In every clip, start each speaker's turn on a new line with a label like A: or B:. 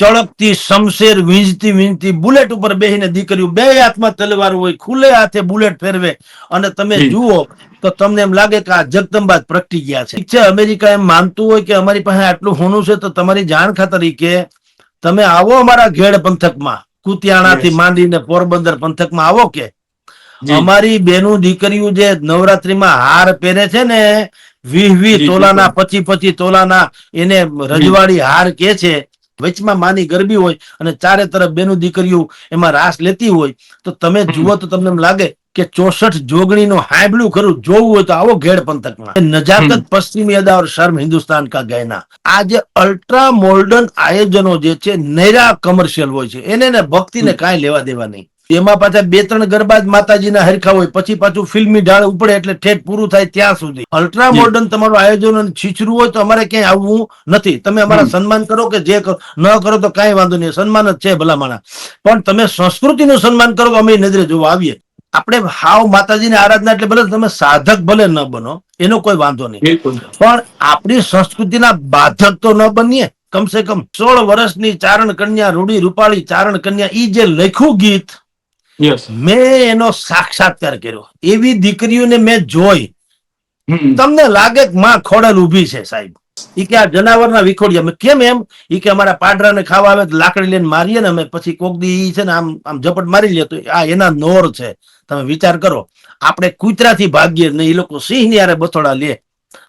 A: ચળકતી Shamsher વીંજતી વીંજતી bullet ઉપર બેહીને દીકરીઓ બે હાથમાં તલવાર હોય ખુલ્લે હાથે બુલેટ ફેરવે. અને તમે જુઓ તો તમને એમ લાગે કે આ જગદંબા પ્રગટી ગયા છે. છે અમેરિકા એમ માનતું હોય કે અમારી પાસે આટલું હોનું છે તો તમારી જાણ ખાતરી કે તમે આવો અમારા ઘેડ પંથકમાં કુતિયાણાથી માંડીને પોરબંદર પંથકમાં આવો કે. અમારી બેનું દીકરીઓ જે નવરાત્રીમાં હાર પહેરે છે ને વીહ
B: વીહ
A: તોલાના પચી પચી તોલાના એને રજવાડી હાર કે છે વચમાં માની ગરબી હોય અને ચારે તરફ બેનું દીકરીઓ એમાં રાસ લેતી હોય તો તમે. જુઓ તો તમને એમ લાગે કે ચોસઠ જોગણીનું હાયબલું ખરું જોવું હોય તો આવો ઘેડ પંથકમાં. નજાકત પશ્ચિમી અદા ઓર શર્મ હિન્દુસ્તાન કા ગહેના. આ જે અલ્ટ્રા મોલ્ડન આયોજનો જે છે નૈરા કમર્શિયલ હોય છે એને ને ભક્તિને કાંઈ લેવા દેવા નહીં. એમાં પાછા બે ત્રણ ગરબા જ માતાજીના હરખા હોય. પછી પાછું ફિલ્મી ઢાળ ઉપડે એટલે ઠેઠ પૂરું થાય ત્યાં સુધી. અલ્ટ્રા મોડર્ન તમારું આયોજન અને છીછરું હોય તો અમારે ક્યાંય આવવું નથી. તમે અમારા સન્માન કરો કે જે ન કરો તો કાંઈ વાંધો નહીં. સન્માન જ છે ભલામણા પણ તમે સંસ્કૃતિનું સન્માન કરો અમે નજરે જોવા આવીએ. આપણે હાવ માતાજીની આરાધના એટલે ભલે તમે સાધક ભલે ન બનો એનો કોઈ વાંધો નહીં. પણ આપણી સંસ્કૃતિના બાધક તો ન બનીએ. કમસે કમ સોળ વર્ષની ચારણ કન્યા રૂડી રૂપાળી ચારણ કન્યા ઈ જે લખ્યું ગીત મેં એનો સાક્ષાત્કાર કર્યો. એવી દીકરીઓને મેં જોઈ. તમને લાગે કે માં ખોડલ ઊભી છે સાહેબ? ઈ કે આ જનાવરના વિખોડિયા. મેં કેમ એમ? ઈ કે અમારા પાડરાને ખાવા આવે લાકડી લઈને મારીએ ને અમે. પછી કોક દી છે ને આમ આમ ઝપટ મારી લે તો આ એના નોર છે. તમે વિચાર કરો. આપણે કૂતરાથી ભાગીએ ને એ લોકો સિંહની આરે બથોડા લે.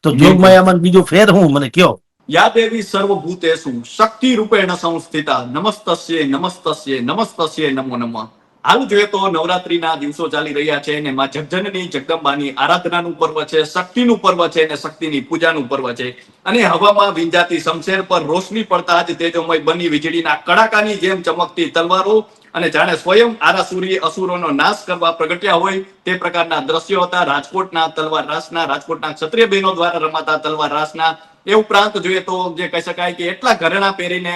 A: તો જોગમાયામાં બીજો ફેર હું મને કયો.
B: યાદેવી સર્વભૂતેશુ. શક્તિ રૂપેણ સંસ્થિતા. નમસ્તસ્ય નમસ્તસ્ય નમસ્તસ્ય નમો નમઃ. હાલ જોઈએ તો નવરાત્રીના દિવસો ચાલી રહ્યા છે અને માં જગજનની, જગદંબાની આરાધનાનું પર્વ છે, શક્તિનું પર્વ છે અને શક્તિની પૂજાનું પર્વ છે. અને હવામાં વિંજાતી શમશેર પર રોશની પડતા જ તેજોમય બની વીજળીના કડાકાની જેમ ચમકતી તલવારો અને જાણે સ્વયં આરાસુરી અસુરોનો નાશ કરવા પ્રગટ્યા હોય તે પ્રકારના દ્રશ્યો હતા. રાજકોટના તલવાર રાસના, રાજકોટના ક્ષત્રિય બહેનો દ્વારા રમાતા તલવાર રાસના. એ ઉપરાંત જોઈએ તો જે કહી શકાય કે એટલા ઘરેણા પહેરીને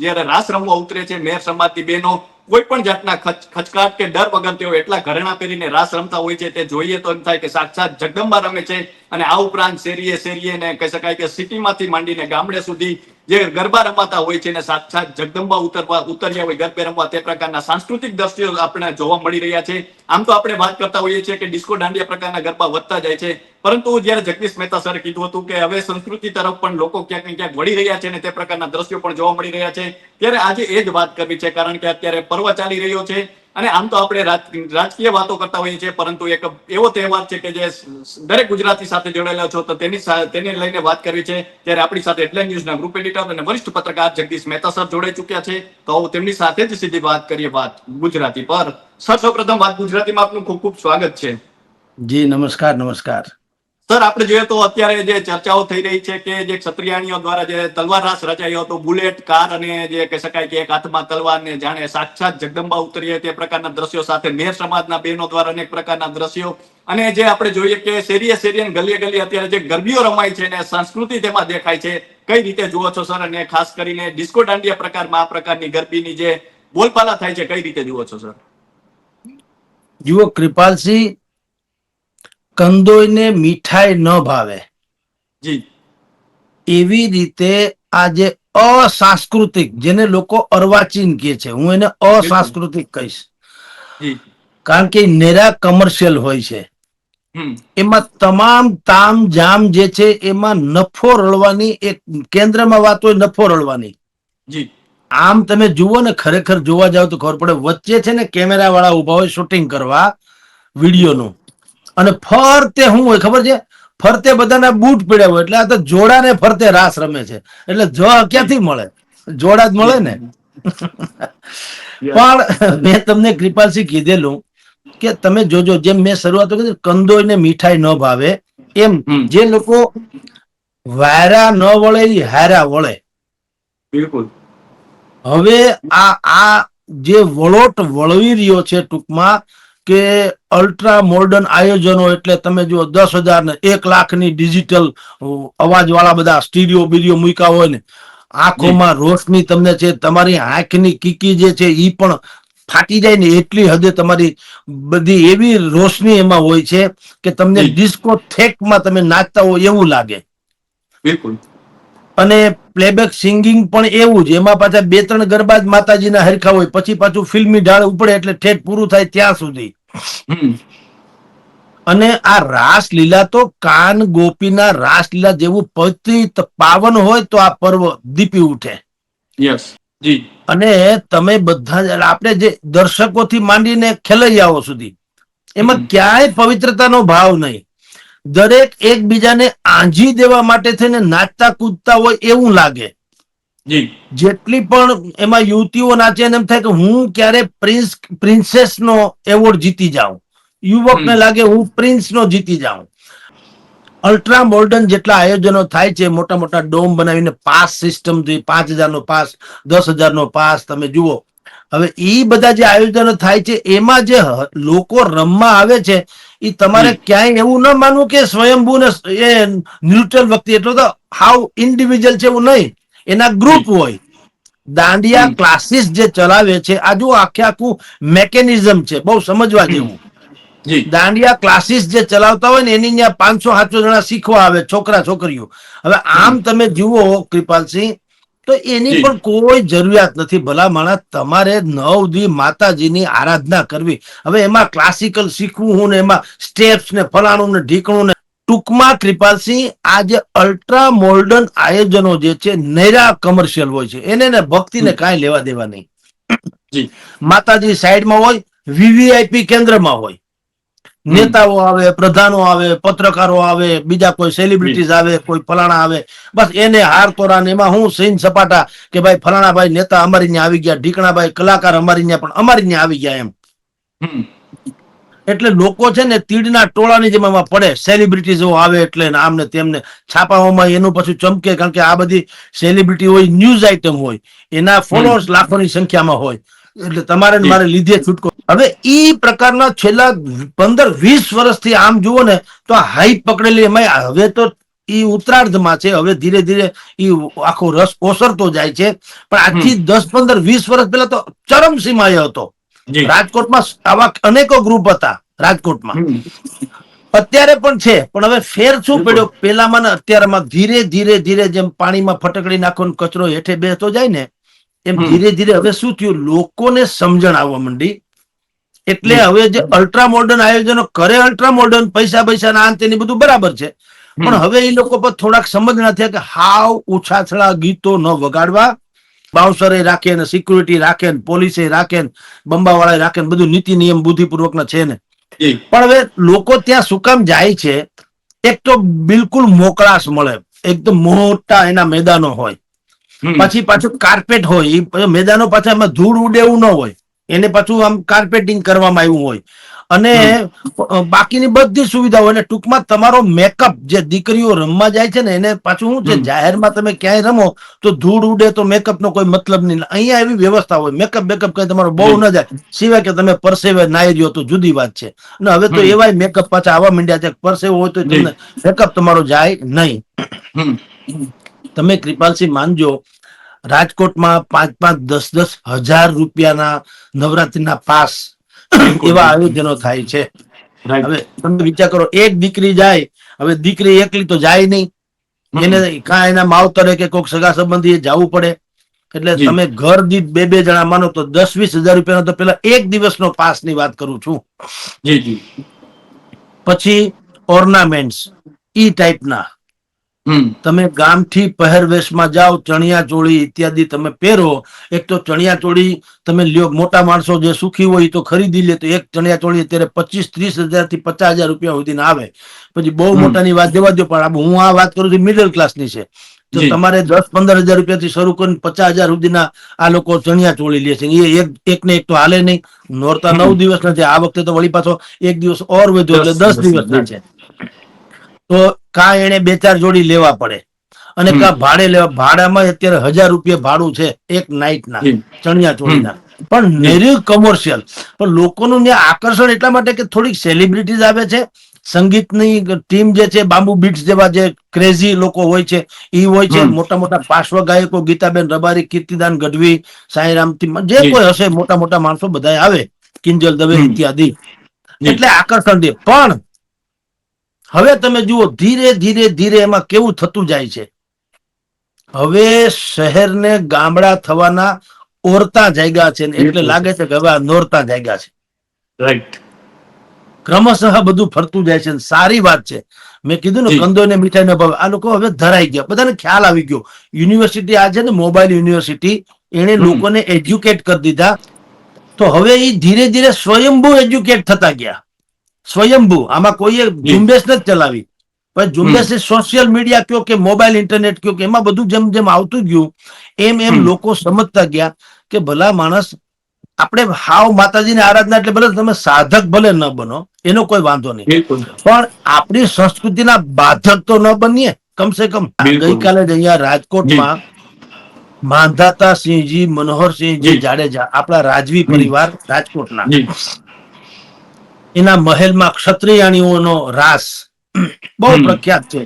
B: જયારે રાસ રમવા ઉતરે છે, મેર સમાજની બહેનો કોઈ પણ જાતના ખચકાટ કે ડર વગર તેઓ એટલા ઘરેણા પહેરીને રાસ રમતા હોય છે, તે જોઈએ તો એમ થાય કે સાક્ષાત જગદંબા રમે છે અને આ ઉપરાંત શેરીએ શેરીએ ને કહી શકાય કે સિટીમાંથી માંડીને ગામડે સુધી જે ગરબા રમાતા હોય છે ને સાક્ષાત જગદંબા ઉતરવા, ઉતર્યા હોય, ગરબે રમવા, તે પ્રકારના સાંસ્કૃતિક દ્રશ્યો આપણે જોવા મળી રહ્યા છે. આમ તો આપણે વાત કરતા હોઈએ છીએ કે ડિસ્કો દાંડિયા પ્રકારના ગરબા વધતા જાય છે. પરંતુ જ્યારે જગદીશ મહેતા સરે કીધું હતું કે હવે સંસ્કૃતિ તરફ પણ લોકો ક્યાંક ને ક્યાંક વળી રહ્યા છે ને તે પ્રકારના દ્રશ્યો પણ જોવા મળી રહ્યા છે. ત્યારે આજે એ જ વાત કરવી છે, કારણ કે અત્યારે પર્વ ચાલી રહ્યો છે. અને આમ તો આપણે રાજકીય વાતો કરતા હોઈએ છીએ, પરંતુ એક એવો તહેવાર છે કે જે દરેક ગુજરાતી સાથે જોડાયેલા છો, તો તેની તેને લઈને વાત કરવી છે, ત્યારે આપણી સાથે હેડલાઇન ન્યૂઝના ગ્રુપ એડિટર અને વરિષ્ઠ પત્રકાર જગદીશ મહેતા સર જોડાઈ ચુક્યા છે. તો તેમની સાથે જ સીધી વાત કરીએ વાત ગુજરાતી પર. સર, સૌપ્રથમ વાત ગુજરાતીમાં આપનું ખૂબ ખૂબ સ્વાગત છે.
A: જી, નમસ્કાર નમસ્કાર.
B: સર, આપણે જોઈએ તો અત્યારે જે ચર્ચાઓ થઈ રહી છે કે જે ક્ષત્રિયાણીઓ દ્વારા જે તલવાર રાસ રચાયો હતો, બુલેટ, કાર અને જે કહી શકાય કે એક હાથમાં તલવાર ને જાણે સાક્ષાત જગદંબા ઉતરી તે પ્રકારના દ્રશ્યો સાથે મેર સમાજના બહેનો દ્વારા અનેક પ્રકારના દ્રશ્યો. અને જે આપણે જોઈએ કે શેરીએ શેરીએ ગલીએ ગલીએ અત્યારે જે ગરબીઓ રમાય છે ને સંસ્કૃતિ તેમાં દેખાય છે. કઈ રીતે જુઓ છો સર? અને ખાસ કરીને ડિસ્કો દાંડિયા પ્રકારમાં આ પ્રકારની ગરબીની જે બોલપાલા થાય છે, કઈ રીતે જુઓ છો સર?
A: જુઓ, કૃપાલસિંહ કંદોઈને મીઠાઈ ન ભાવે.
B: જી.
A: એવી રીતે આ જે અસાંસ્કૃતિક જેને લોકો અર્વાચીન કહે છે હું એને અસાંસ્કૃતિક કહીશ. કારણ કે નેરા કમર્શિયલ હોય છે. એમાં તમામ તામ જામ જે છે એમાં નફો રળવાની એક કેન્દ્રમાં વાત હોય નફો રળવાની. આમ તમે જુઓ ને ખરેખર જોવા જાવ તો ખબર પડે વચ્ચે છે ને કેમેરા વાળા ઊભા હોય શૂટિંગ કરવા વિડીયોનું. અને ફરતે શું હોય ખબર છે? ફરતે બધાના બૂટ પીડ્યા હોય એટલે આ તો જોડાને ફરતે રાસ રમે છે. એટલે જ ક્યાંથી મળે? જોડા જ મળે ને? પણ મેં તમને કૃપાલસિંહ કીધેલું કે તમે જોજો જેમ મેં શરૂઆત કરી કંદોય ને મીઠાઈ ન ભાવે. એમ જે લોકો વાયરા ન વળે એ હારા વળે.
B: બિલકુલ.
A: હવે આ આ જે વળોટ વળવી રહ્યો છે ટૂંકમાં કે અલ્ટ્રા મોર્ડન આયોજનો એટલે તમે જુઓ દસ હજાર ને એક લાખની ડિજિટલ અવાજ વાળા બધા સ્ટીરિયો બીરિયો મૂક્યા હોય ને આંખોમાં રોશની તમને છે તમારી આંખની કીકી જે છે એ પણ ફાટી જાય ને એટલી હદે તમારી બધી એવી રોશની એમાં હોય છે કે તમને ડિસ્કો થેકમાં તમે નાચતા હો એવું લાગે.
B: બિલકુલ.
A: અને પ્લેબેક સિંગિંગ પણ એવું જ એમાં પાછા બે ત્રણ ગરબા જ માતાજીના હરખા હોય પછી પાછું ફિલ્મી ઢાળ ઉપડે એટલે ઠેઠ પૂરું થાય ત્યાં સુધી. અને આ રાસલીલા તો કાન ગોપીના રાસલીલા જેવું પતિત પાવન હોય તો આ પર્વ દીપી ઉઠે.
B: યસ જી.
A: અને તમે બધા આપણે જે દર્શકોથી માંડીને ખેલૈયાઓ સુધી એમાં. ક્યાંય પવિત્રતાનો ભાવ નહીં. દરેક એકબીજાને આંજી દેવા માટે થઈને નાચતા કૂદતા હોય એવું લાગે. જેટલી પણ એમાં યુવતીઓ નાચે એમ થાય કે હું ક્યારે પ્રિન્સ પ્રિન્સેસ નો એવોર્ડ જીતી જાઉં. યુવકને લાગે હું પ્રિન્સ નો જીતી જાઉં. અલ્ટ્રા મોર્ડન જેટલા આયોજનો થાય છે મોટા મોટા ડોમ બનાવીને પાસ સિસ્ટમથી પાંચ હજારનો પાસ દસ હજારનો પાસ તમે જુઓ. હવે એ બધા જે આયોજનો થાય છે એમાં જે લોકો રમવા આવે છે એ તમારે ક્યાંય એવું ન માનવું કે સ્વયંભૂ ને એ ન્યુટ્રલ વ્યક્તિ એટલો તો હાવ ઇન્ડિવિજ્યુઅલ છે એવું નહીં. એના ગ્રુપ હોય. દાંડિયા ક્લાસીસ જે ચલાવે છે આ જો આખે આખું મેકેનિઝમ છે બહુ સમજવા જેવું. દાંડિયા ક્લાસીસ જે ચલાવતા હોય ને એની ત્યાં પાંચસો સાતસો જણા શીખવા આવે છોકરા છોકરીઓ. હવે આમ તમે જુઓ કૃપાલસિંહ તો એની પણ કોઈ જરૂરિયાત નથી. ભલા માણસ તમારે નવ દી માતાજીની આરાધના કરવી. હવે એમાં ક્લાસિકલ શીખવું હું ને એમાં સ્ટેપ્સ ને ફલાણું ને ઢીકણું ને ટૂંકમાં કૃપાલસિંહ આ જે અલ્ટ્રા મોર્ડન આયોજનો જે છે નૈરા કમર્શિયલ હોય છે. એને ને ભક્તિને. કાંઈ લેવા દેવા નહીં. માતાજી સાઈડમાં હોય વીવીઆઈપી કેન્દ્રમાં હોય. નેતાઓ આવે પ્રધાનો આવે પત્રકારો આવે બીજા કોઈ સેલિબ્રિટીઝ આવે કોઈ ફલાણા આવે. બસ એને હાર તોરા એમાં હું સીન સપાટા કે ભાઈ ફલાણા ભાઈ નેતા અમારી ત્યાં આવી ગયા ઢીકણાભાઈ કલાકાર અમારી ત્યાં પણ અમારી ત્યાં આવી ગયા એમ. એટલે લોકો છે ને તીડના ટોળાની જેમ એમાં પડે. સેલિબ્રિટીઝો આવે એટલે ને આમ ને તેમને છાપાઓમાં એનું પછી ચમકે કારણ કે આ બધી સેલિબ્રિટી હોય ન્યૂઝ આઇટમ હોય એના ફોલોઅર્સ લાખોની સંખ્યામાં હોય. એટલે તમારે મારે લીધે છૂટકો. હવે ઈ પ્રકારના છેલ્લા પંદર વીસ વર્ષથી આમ જુઓ ને તો હાઈપ પકડેલી એમાં હવે તો ઈ ઉત્તરાર્ધમાં છે. હવે ધીરે ધીરે ઈ આખો રસ ઓસરતો જાય છે. પણ આજથી દસ પંદર વીસ વર્ષ પહેલા તો ચરમસીમાએ હતો. રાજકોટમાં આવા અનેકો ગ્રુપ હતા રાજકોટમાં. અત્યારે પણ છે પણ હવે ફેર શું પડ્યો? પેલામાં ને અત્યારમાં ધીરે ધીરે ધીરે જેમ પાણીમાં ફટકડી નાખો કચરો હેઠે બેસતો જાય ને એમ ધીરે ધીરે હવે શું થયું? લોકોને સમજણ આવવા માંડી. એટલે હવે જે અલ્ટ્રા મોડર્ન આયોજનો કરે અલ્ટ્રા મોડર્ન પૈસા પૈસા ના અંતે બધું બરાબર છે. પણ હવે એ લોકો પર થોડાક સમજણા થયા કે હાવ ઉછાછળા ગીતો ન વગાડવા. બાઉન્સરે રાખે ને સિક્યુરિટી રાખે ને પોલીસે રાખે ને બંબાવાળાએ રાખે ને બધું નીતિ નિયમ બુદ્ધિપૂર્વકના છે ને. પણ હવે લોકો ત્યાં શું કામ જાય છે એક તો બિલકુલ મોકળાશ મળે. એકદમ મોટા એના મેદાનો હોય. પછી પાછું કાર્પેટ હોય મેદાનો પાછા એમાં ધૂળ ઉડે એવું ન હોય. એને પાછું આમ કાર્પેટિંગ કરવામાં આવ્યું હોય. અને બાકીની બધી સુવિધાઓ અને ટૂંકમાં તમારો મેકઅપ જે દીકરીઓ રમવા જાય છે ને એને પાછું શું છે જાહેરમાં તમે ક્યાંય રમો તો ધૂળ ઉડે તો મેકઅપ નો કોઈ મતલબ નહીં. અહીંયા એવી વ્યવસ્થા હોય મેકઅપ બેકઅપ કઈ તમારો બહુ ન જાય. સિવાય કે તમે પરસેવે નાઈ રહ્યો તો જુદી વાત છે. અને હવે તો એવાય મેકઅપ પાછા આવવા માંડ્યા છે પરસેવો હોય તો તમને મેકઅપ તમારો જાય નહીં. તમે કૃપાલસિંહ માનજો રાજકોટમાં પાંચ પાંચ દસ દસ હજાર રૂપિયાના નવરાત્રીના પાસ. એવા આયોજનો થાય છે. હવે તમે વિચાર કરો એક દીકરી જાય હવે દીકરી એકલી તો જાય નહીં. એને કાં એના માવતરે કે કોઈક સગા સંબંધી જવું પડે. એટલે. તમે ઘર દીઠ બે બે જણા માનો તો દસ વીસ હજાર રૂપિયાનો તો પેલા એક દિવસનો પાસની વાત કરું છું.
B: જી જી.
A: પછી ઓર્નામેન્ટ્સ ઈ ટાઈપના તમે ગામથી પહેરવેશમાં જાઓ ચણિયા ચોળી ઇત્યાદિ તમે પહેરો એક તો ચણિયા ચોળી તમે લ્યો મોટા માણસો જે સુખી હોય તો ખરીદી લે તો એક ચણિયા ચોળી અત્યારે પચીસ ત્રીસ હજારથી પચાસ હજાર રૂપિયા સુધી આવે. પછી બહુ. મોટાની વાત જવા દો પણ આ હું આ વાત કરું છું મિડલ ક્લાસની છે. તો તમારે દસ પંદર હજાર રૂપિયાથી શરૂ કરીને પચાસ હજાર સુધીના આ લોકો ચણિયા ચોળી લે છે. એ એક એક ને એક તો હાલે નહીં. નોરતા નવ દિવસ નથી આ વખતે તો વળી પાછો એક દિવસ ઓર વધ્યો એટલે
B: દસ દિવસ,
A: દિવસના છે. તો કા એને બે ચાર જોડી લેવા પડે? અને કા ભાડે લેવા? ભાડામાં અત્યારે હજાર રૂપિયા ભાડું છે એક
B: નાઇટના
A: ચણિયા ચોળીના. પણ નેરી કમર્શિયલ પણ લોકોનું ત્યાં આકર્ષણ એટલા માટે કે થોડીક સેલિબ્રિટીઝ આવે છે. સંગીતની ટીમ જે છે બાંબુ બીટ્સ જેવા જે ક્રેઝી લોકો હોય છે એ હોય છે. મોટા મોટા પાર્શ્વ ગાયકો ગીતાબેન રબારી કીર્તિદાન ગઢવી સાંઈરામ જે કોઈ હશે મોટા મોટા માણસો બધા આવે. કિંજલ દવે. ઇત્યાદિ. એટલે આકર્ષણ દે. પણ હવે તમે જુઓ ધીરે ધીરે ધીરે એમાં કેવું થતું જાય છે? હવે શહેરને ગામડા થવાના ઓરતા જાગ્યા છે એટલે લાગે છે કે હવે આ નોરતા જાગ્યા છે.
B: રાઈટ
A: ક્રમશઃ બધું ફરતું જાય છે સારી વાત છે. મેં કીધું ને કંદો ને મીઠાઈ નો ભાવ આ લોકો હવે ધરાઈ ગયા. બધાને ખ્યાલ આવી ગયો. યુનિવર્સિટી આ છે ને મોબાઈલ યુનિવર્સિટી એને. લોકોને એજ્યુકેટ કરી દીધા. તો હવે એ ધીરે ધીરે સ્વયંભૂ એજ્યુકેટ થતા ગયા. સ્વયંભૂ. આમાં કોઈએ ઝુંબેશ નથી ચલાવી. પણ ઝુંબેશ સોશિયલ મીડિયા કયો કે મોબાઈલ ઇન્ટરનેટ કયો કે એમાં બધું જેમ જેમ આવતું ગયું એમ એમ લોકો સમજતા ગયા કે ભલા માણસ આપણે હાવ માતાજીની આરાધના એટલે ભલે તમે સાધક ભલે ન બનો એનો કોઈ વાંધો નહીં. પણ આપણી સંસ્કૃતિના બાધક તો ન બનીએ કમસે કમ. ગઈકાલે જ અહીંયા રાજકોટમાં માંધાતા સિંહજી મનોહરસિંહજી જાડેજા આપણા રાજવી પરિવાર રાજકોટના. એના મહેલમાં ક્ષત્રિયાણીઓનો રાસ બહુ પ્રખ્યાત છે.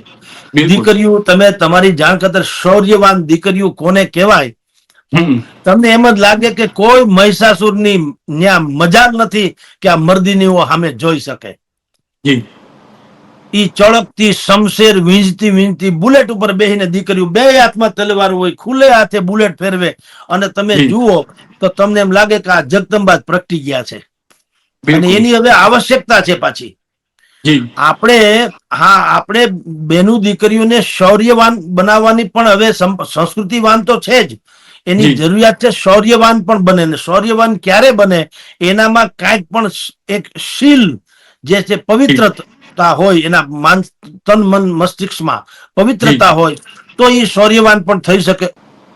A: દીકરીઓ તમે તમારી જાણ કરતા શૌર્યવાન દીકરીઓ કોને કહેવાય? તમને એમ જ લાગે કે કોઈ મહિષાસુરની ન્યા મજાલ નથી કે આ મર્દિનીઓ સામે જોઈ શકે?
B: એ
A: ઈ ચળકતી શમશેર વીંજતી વીંજતી બુલેટ ઉપર બેસીને દીકરીઓ બે હાથમાં તલવાર હોય ખુલ્લે હાથે બુલેટ ફેરવે. અને તમે જુઓ તો તમને એમ લાગે કે આ જગદંબા પ્રગટી ગયા છે. અને એની હવે આવશ્યકતા છે પાછી. આપણે હા આપણે બેનું દીકરીઓને શૌર્યવાન બનાવવાની પણ હવે સંસ્કૃતિવાન તો છે જ. એની જરૂરિયાત છે શૌર્યવાન પણ બને ને શૌર્યવાન ક્યારે બને? એનામાં કાંઈક પણ એક શીલ જે છે પવિત્રતા હોય એના માન તન મન મસ્તિષ્કમાં પવિત્રતા હોય તો એ શૌર્યવાન પણ થઈ શકે.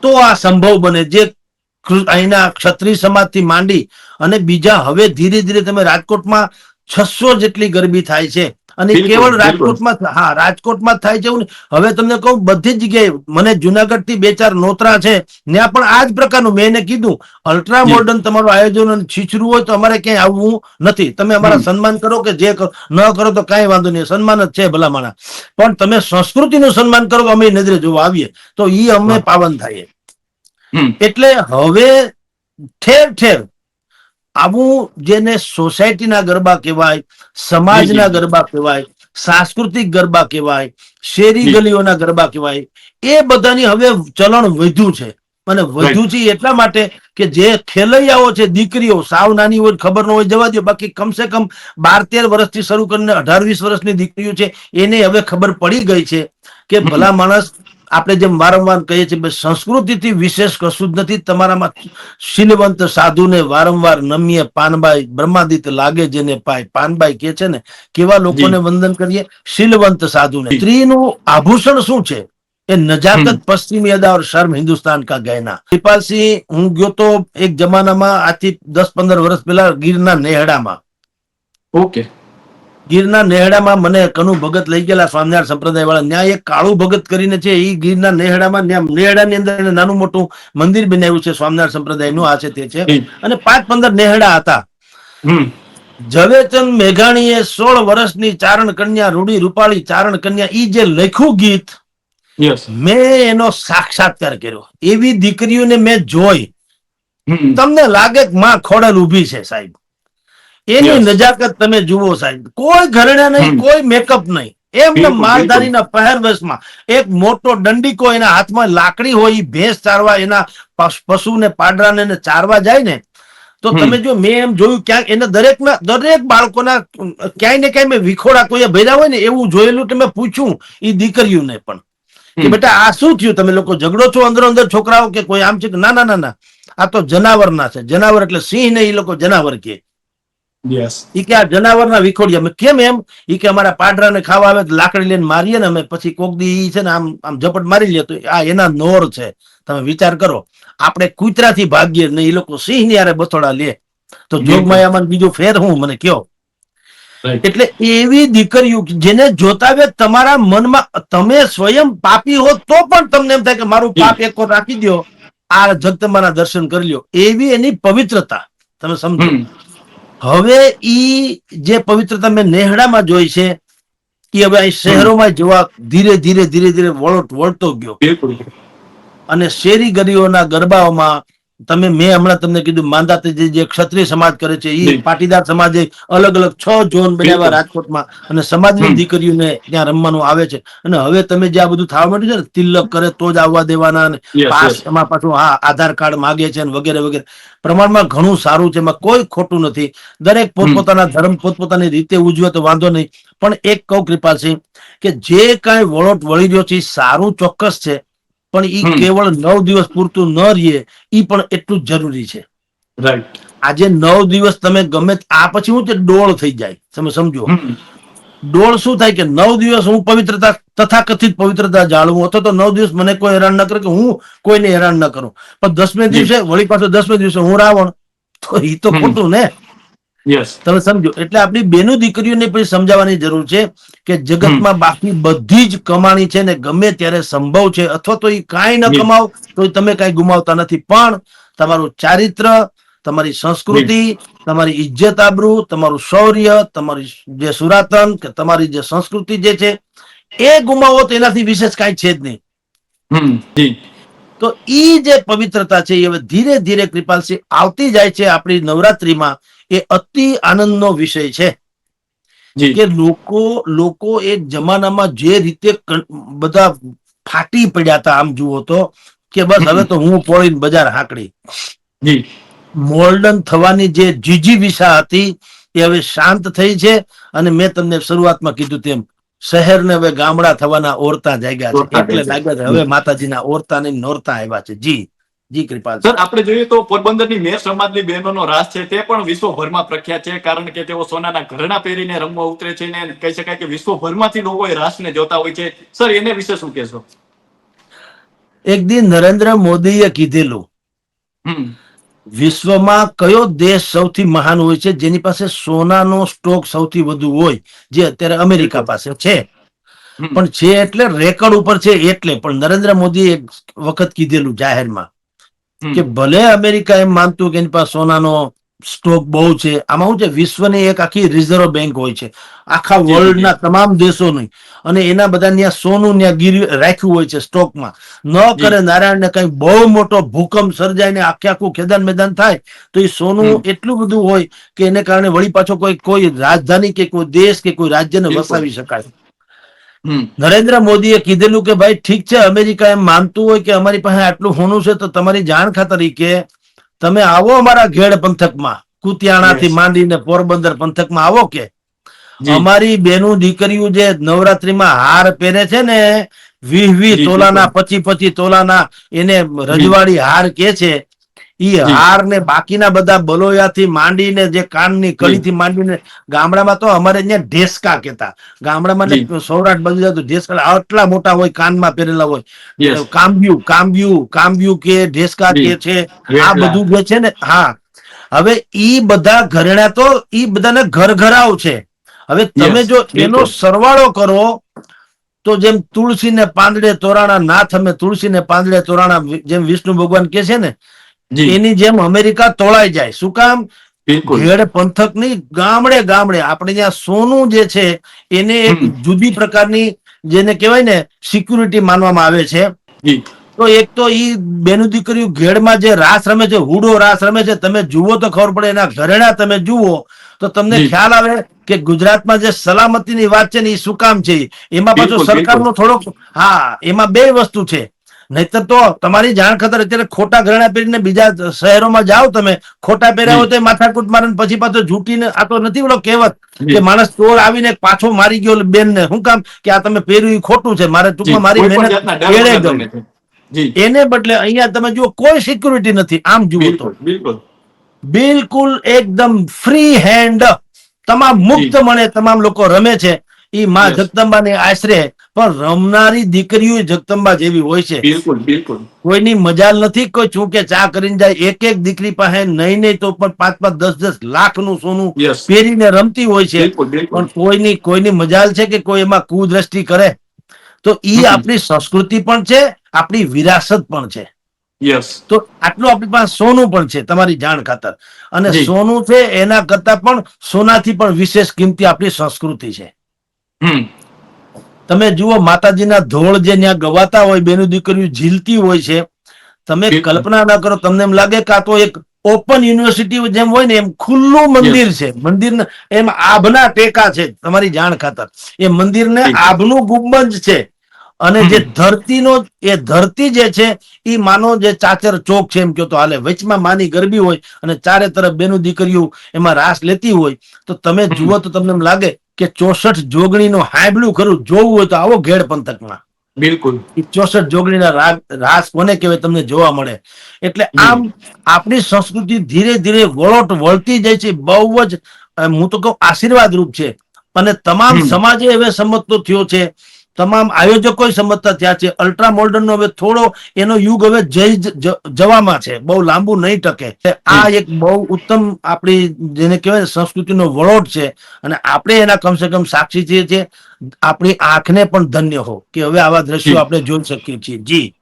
A: તો આ સંભવ બને જે અહીંના ક્ષત્રિય સમાજથી માંડી અને બીજા હવે ધીરે ધીરે તમે રાજકોટમાં છસો જેટલી ગરબી થાય છે. અને કેવળ રાજકોટમાં હા રાજકોટમાં થાય છે હવે તમને કહું બધી જગ્યાએ મને જુનાગઢથી બે ચાર નોતરા છે ત્યાં પણ આ જ પ્રકારનું મેં એને કીધું. અલ્ટ્રા. મોડર્ન તમારું આયોજન અને છીછરું હોય તો અમારે ક્યાંય આવવું નથી. તમે અમારા સન્માન કરો કે જે કરો. ન કરો તો કાંઈ વાંધો નહીં. સન્માન જ છે ભલામણા પણ તમે સંસ્કૃતિનું સન્માન કરો તો અમે નજરે જોવા આવીએ તો એ અમે પાવન થાય એટલે હવે ઠેર ઠેર આવું જેને સોસાયટીના ગરબા કહેવાય સમાજના. ગરબા કહેવાય સાંસ્કૃતિક ગરબા કહેવાય શેરી ગલીઓના ગરબા કહેવાય એ બધાની હવે ચલણ વધ્યું છે. અને વધ્યું છે એટલા માટે કે જે ખેલૈયાઓ છે દીકરીઓ સાવ નાની હોય ખબર ન હોય જવા દો બાકી કમસે કમ બાર તેર વર્ષથી શરૂ કરીને અઢાર વીસ વર્ષની દીકરીઓ છે એને હવે ખબર પડી ગઈ છે કે ભલા માણસ આપણે જેમ વારંવાર કહીએ છીએ સંસ્કૃતિથી વિશેષ કશું જ નથી તમારામાં શીલવંત સાધુને વારંવાર નમીએ પાનબાઈ બ્રહ્માદિત લાગે જેને પાય પાનબાઈ કે છે ને કેવા લોકોને વંદન કરીએ? શીલવંત સાધુને. સ્ત્રીનું આભૂષણ શું છે? એ નજાકત. પશ્ચિમી અદા ઓર શર્મ હિન્દુસ્તાન કા ગહેના કૃપાલસિંહ હું ગયો તો એક જમાનામાં આથી દસ પંદર વર્ષ પહેલા ગીરના નેહડામાં.
B: ઓકે.
A: ગીરના નેહડામાં મને કનુ ભગત લઈ ગયેલા સ્વામિનારાયણ સંપ્રદાય વાળા ત્યાં એક કાળુ ભગત કરીને છે એ ગીરના નેહડામાં નેહડાની અંદર નાનું મોટું મંદિર બનાવ્યું છે સ્વામિનારાયણ સંપ્રદાયનું આ છે તે છે. અને પાંચ પંદર નેહડા હતા. ઝવેચંદ મેઘાણીએ સોળ વર્ષની ચારણ કન્યા રૂડી રૂપાળી ચારણ કન્યા ઈ જે લખ્યું ગીત મેં એનો સાક્ષાત્કાર કર્યો. એવી દીકરીઓને મેં જોઈ. તમને લાગે કે માં ખોડલ ઊભી છે સાહેબ? એની નજાકત તમે જુઓ સાહેબ. કોઈ ઘરેણા નહીં કોઈ મેકઅપ નહીં. એમને માલધારીના પહેરવેશમાં એક મોટો દંડીકો એના હાથમાં લાકડી હોય ભેંસ ચારવા એના પશુને પાડરાને ચારવા જાય ને તો તમે જો મેં એમ જોયું ક્યાંક એને દરેકના દરેક બાળકોના ક્યાંય ને ક્યાંય મેં વિખોડા કોઈએ ભર્યા હોય ને એવું જોયેલું કે મેં પૂછ્યું એ દીકરીઓને પણ. કે બેટા આ શું થયું? તમે લોકો ઝઘડો છો અંદર અંદર છોકરાઓ કે કોઈ? આમ છે કે ના ના ના ના. આ તો જનાવરના છે. જનાવર એટલે સિંહ ને એ લોકો જનાવર કે ઈ કે આ જનાવરના વિખોડિયા કેમ એમ? ઈ કે અમારા પાડરાને ખાવા આવે લાકડી લઈને મારીએ ને અમે પછી કોક દી છે ને આમ આમ ઝપટ મારી લે તો આ એના નોર છે. તમે વિચાર કરો. આપણે કૂતરાથી ભાગીએ ને એ લોકો સિંહની યારે બથોડા લે. તો જોગમાયામાં બીજો ફેર હું? મને કયો. એટલે એવી દીકરીઓ જેને જોતાવે તમારા મનમાં તમે સ્વયં પાપી હો તો પણ તમને એમ થાય કે મારું પાપ એક રાખી દો આ જગતમાના દર્શન કરી લ્યો. એવી એની પવિત્રતા. તમે સમજો. હવે ઈ જે પવિત્રતા મેં નેહડામાં જોઈ છે એ હવે અહીં શહેરોમાં જોવા ધીરે ધીરે ધીરે ધીરે વળોટ વળતો ગયો. અને શેરી ગરીઓના ગરબાઓમાં તમે મેં હમણાં તમને કીધું માંદાતાજી જે ક્ષત્રિય સમાજ કરે છે એ પાટીદાર સમાજે અલગ અલગ છ ઝોન બનાવ્યા રાજકોટમાં. અને સમાજની દીકરીઓને ત્યાં રમવાનું આવે છે. અને હવે તમે જે આ બધું થવા માંડ્યું છે ને તિલક કરે તો જ આવવા દેવાના અને પાસ એમાં પાછું હા આધાર કાર્ડ માગે છે વગેરે વગેરે. પ્રમાણમાં ઘણું સારું છે એમાં કોઈ ખોટું નથી. દરેક પોતપોતાના ધર્મ પોતપોતાની રીતે ઉજવે તો વાંધો નહીં. પણ એક કહું કૃપાલસિંહ કે જે કાંઈ વળોટ વળી રહ્યો છે એ સારું ચોક્કસ છે. પણ
B: એ
A: કેવળ નવ દિવસ પૂરતું ન રહીએ એ પણ એટલું જ જરૂરી છે.
B: રાઈટ
A: આજે નવ દિવસ તમે ગમે આ પછી હું ડોળ થઈ જાય તમે સમજો. ડોળ શું થાય કે નવ દિવસ હું પવિત્રતા તથાકથિત પવિત્રતા જાળવું અથવા તો નવ દિવસ મને કોઈ હેરાન ન કરે કે હું કોઈને હેરાન ન કરું. પણ દસમે દિવસે વળી પાછો દસમે દિવસે હું રાવણ. તો એ તો. ખોટું ને?
B: યસ
A: તમે સમજો. એટલે આપણી બેનો દીકરીઓને પછી સમજાવવાની જરૂર છે કે જગતમાં બાકી બધી જ કમાણી છે ને ગમે ત્યારે સંભવ છે અથવા તો એ કાંઈ ન કમાવ તો તમે કાંઈ ગુમાવતા નથી. પણ તમારું ચારિત્ર તમારી સંસ્કૃતિ તમારી ઇજ્જત આબરૂ તમારું શૌર્ય તમારી જે સુરાતન કે તમારી જે સંસ્કૃતિ જે છે એ ગુમાવો તો એનાથી વિશેષ કાંઈ છે જ નહીં. તો ઈ જે પવિત્રતા છે એ હવે ધીરે ધીરે કૃપાલસિંહ આવતી જાય છે આપણી નવરાત્રીમાં. એ અતિ આનંદનો વિષય છે. કે લોકો લોકો એક જમાનામાં જે રીતે બધા ફાટી પડ્યા હતા આમ જુઓ તો કે બસ હવે તો હું પોળીને બજાર હાંકડી.
B: જી.
A: મોલ્ડન થવાની જે જીજીવિષા હતી એ હવે શાંત થઈ છે અને મેં તમને શરૂઆતમાં કીધું તેમ શહેરને હવે ગામડા થવાના ઓરતા જાગ્યા છે. એટલે
B: છે.
A: છે હવે માતાજીના ઓરતા ને નોરતા આવ્યા છે. જી. જી કૃપાલ
B: સર આપણે જોઈએ તો પોરબંદરની મેર સમાજની બહેનોનો રાસ છે તે પણ વિશ્વભરમાં પ્રખ્યાત છે કારણ કે તેઓ સોનાના ઘરેણા પહેરીને રમવા ઉતરે છે ને કહી શકાય કે વિશ્વભરમાંથી લોકો એ રાસને જોતા હોય છે. સર એને વિશે શું કહેશો?
A: એક દિન નરેન્દ્ર મોદીએ કીધેલું વિશ્વમાં કયો દેશ સૌથી મહાન હોય છે જેની પાસે સોનાનો સ્ટોક સૌથી વધુ હોય જે અત્યારે અમેરિકા પાસે છે. પણ છે એટલે રેકર્ડ ઉપર છે એટલે પણ નરેન્દ્ર મોદીએ એક વખત કીધેલું જાહેરમાં. કે ભલે અમેરિકા એમ માનતું કે એની પાસે સોનાનો સ્ટોક બહુ છે આમાં શું છે વિશ્વની એક આખી રિઝર્વ બેંક હોય છે. આખા વર્લ્ડના તમામ દેશોની અને એના બધા ત્યાં સોનું ત્યાં ગીર રાખ્યું હોય છે સ્ટોકમાં ન કરે નારાયણને કઈ બહુ મોટો ભૂકંપ સર્જાય ને આખે આખું ખેદાન મેદાન થાય તો એ સોનું એટલું બધું હોય કે એને કારણે વળી પાછો કોઈ કોઈ રાજધાની કે કોઈ દેશ કે કોઈ રાજ્યને. વસાવી શકાય. નરેન્દ્ર મોદીએ કીધેલું કે ભાઈ ઠીક છે અમેરિકા એમ માનતું હોય કે અમારી પાસે આટલું હોનું છે તો તમારી જાણ ખાતરી કે તમે આવો અમારા ઘેડ પંથકમાં કુતિયાણાથી. માંડીને પોરબંદર પંથકમાં આવો કે. અમારી બેનું દીકરીઓ જે નવરાત્રીમાં હાર પહેરે છે ને વીહ
B: વીહ
A: તોલાના પચી પચી તોલાના એને રજવાડી હાર કે છે ઈ હાર ને બાકીના બધા બલોયાથી માંડીને જે કાનની કળીથી માંડીને ગામડામાં તો અમારે અહીંયા ઢેસકા કેતા ગામડામાં ને. સૌરાષ્ટ્ર બધું જતું ઢેસકા આટલા મોટા હોય કાનમાં પહેરેલા હોય.
B: કામ્બ્યુ
A: કામ્બ્યુ કામ્યું કે ઢેસકા કે છે આ બધું જે છે ને હા. હવે ઈ બધા ઘરેણા તો ઈ બધાને ઘર ઘરાવ છે. હવે તમે જો એનો સરવાળો કરો તો જેમ તુલસીને પાંદડે તોરાણા નાથ અમે તુલસીને પાંદડે તોરાણા જેમ વિષ્ણુ ભગવાન કે છે ને એની જેમ અમેરિકા તોળાઈ જાય. શું કામ? ઘેડ પંથકની ગામડે ગામડે. આપણે જ્યાં સોનું જે છે એને એક જુદી પ્રકારની જેને કહેવાય ને સિક્યુરિટી માનવામાં આવે છે. તો એક તો ઈ બેનું દીકરીઓ ઘેડમાં જે રાસ રમે છે હુડો રાસ રમે છે તમે જુઓ તો ખબર પડે એના ઘરેણા તમે જુઓ તો તમને ખ્યાલ આવે કે ગુજરાતમાં જે સલામતીની વાત છે ને એ શું કામ છે? એમાં પાછું સરકારનો થોડોક હા એમાં બે વસ્તુ છે. નહીતર તો તમારી જાણ ખતર અત્યારે ખોટા ઘરેણા પહેરીને બીજા શહેરોમાં જાઓ તમે. ખોટા પહેર્યા હોય તો એ માથાકૂટ મારે પછી પાછો ઝૂંટીને આ તો નથી બોલો કહેવત કે માણસ ચોર આવીને પાછો મારી ગયો બેન ને શું કામ? કે આ તમે પહેર્યું ખોટું છે મારે ટૂંકમાં મારી મહેનત એને બદલે અહીંયા તમે જુઓ કોઈ સિક્યુરિટી નથી. આમ જુઓ તો.
B: બિલકુલ
A: એકદમ ફ્રી હેન્ડ તમામ મુક્ત મને તમામ લોકો રમે છે. ઈ માં. જગદંબાને આશરે પણ રમનારી દીકરીઓ જગદંબા જેવી હોય છે.
B: બિલકુલ બિલકુલ.
A: કોઈની મજાલ નથી કોઈ ચૂકે ચા કરીને જાય એક એક દીકરી પાસે નહીં નહીં તો પણ પાંચ પાંચ દસ દસ લાખનું સોનું પહેરીને રમતી હોય છે. પણ કોઈની કોઈની મજાલ છે કે કોઈ એમાં કુદ્રષ્ટિ કરે? તો ઈ આપણી સંસ્કૃતિ પણ છે આપણી વિરાસત પણ છે.
B: યસ
A: તો આટલું આપણી પાસે સોનું પણ છે તમારી જાણ ખાતર. અને સોનું છે એના કરતા પણ સોનાથી પણ વિશેષ કિંમતી આપણી સંસ્કૃતિ છે.
B: હમ.
A: તમે જુઓ માતાજીના ધોળ જે ત્યાં ગવાતા હોય બેનું દીકરીઓ ઝીલતી હોય છે તમે કલ્પના ના કરો તમને એમ લાગે કે આ તો એક ઓપન યુનિવર્સિટી જેમ હોય ને એમ ખુલ્લું મંદિર છે. મંદિર એમ આભના ટેકા છે તમારી જાણ ખાતર. એ મંદિરને. આભનું ગુંબજ છે. અને જે. ધરતીનો એ ધરતી જે છે એ માનો જે ચાચર ચોક છે એમ કયો તો હાલે વચમાં માની ગરબી હોય અને ચારે તરફ બેનું દીકરીઓ એમાં રાસ લેતી હોય તો તમે જુઓ તો તમને એમ લાગે કે ચોસઠ જોગણીનો હાંભળું ખરું જોવું હોય તો આવો ઘેડ પંથકમાં.
B: બિલકુલ.
A: ચોસઠ જોગણીના રાસ કોને કહેવાય તમને જોવા મળે. એટલે આમ આપણી સંસ્કૃતિ ધીરે ધીરે વળોટ વળતી જાય છે બહુ જ હું તો કહું આશીર્વાદ રૂપ છે. અને તમામ. સમાજે હવે સંમતો થયો છે. તમામ આયોજકો સમજતા થયા છે. અલ્ટ્રા મોર્ડન નો હવે થોડો એનો યુગ હવે જઈ જવામાં છે. બહુ લાંબુ નહીં ટકે. આ એક બહુ ઉત્તમ આપણી જેને કહેવાય સંસ્કૃતિનો વળોટ છે અને આપણે એના કમસે કમ સાક્ષી છીએ છીએ આપણી આંખને પણ ધન્ય હો કે હવે આવા દ્રશ્યો આપણે જોઈ શકીએ છીએ. જી.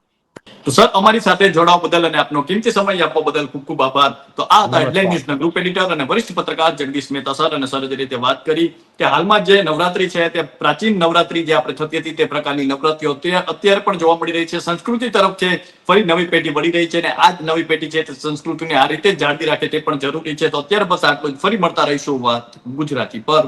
B: તો સર અમારી સાથે જોડાવા બદલ અને આપનો કિંમતી સમય આપવા બદલ ખૂબ ખૂબ આભાર. તો આ હતા હેડલાઇન ન્યૂઝના ગ્રુપ એડિટર અને વરિષ્ઠ પત્રકાર જગદીશ મહેતા સર અને સર જે રીતે વાત કરી કે હાલમાં જે નવરાત્રી છે તે પ્રાચીન નવરાત્રી જે આપણે થતી હતી તે પ્રકારની નવરાત્રીઓ અત્યારે અત્યારે પણ જોવા મળી રહી છે. સંસ્કૃતિ તરફ છે ફરી નવી પેઢી વળી રહી છે અને આ જ નવી પેઢી છે તે સંસ્કૃતિને આ રીતે જાળવી રાખે તે પણ જરૂરી છે. તો અત્યારે બસ આટલું જ. ફરી મળતા રહીશું વાત ગુજરાતી પર.